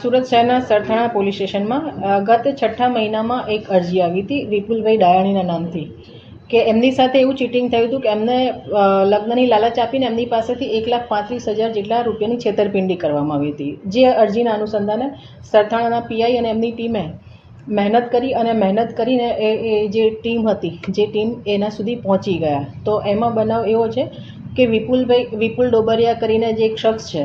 સુરત શહેરના સરથાણા પોલીસ સ્ટેશનમાં ગત છઠ્ઠા મહિનામાં એક અરજી આવી હતી વિપુલભાઈ ડાયાણીના નામથી, કે એમની સાથે એવું ચીટિંગ થયું હતું કે એમને લગ્નની લાલચ આપીને એમની પાસેથી એક લાખ પાંત્રીસ હજાર જેટલા રૂપિયાની છેતરપિંડી કરવામાં આવી હતી. જે અરજીના અનુસંધાને સરથાણાના પીઆઈ અને એમની ટીમે મહેનત કરી અને મહેનત કરીને એ એ જે ટીમ હતી, જે ટીમ એના સુધી પહોંચી ગયા. તો એમાં બનાવ એવો છે કે વિપુલભાઈ, વિપુલ ડોબરિયા કરીને જે એક શખ્સ છે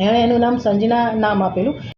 એણે એનું નામ સંજના નામ આપેલું.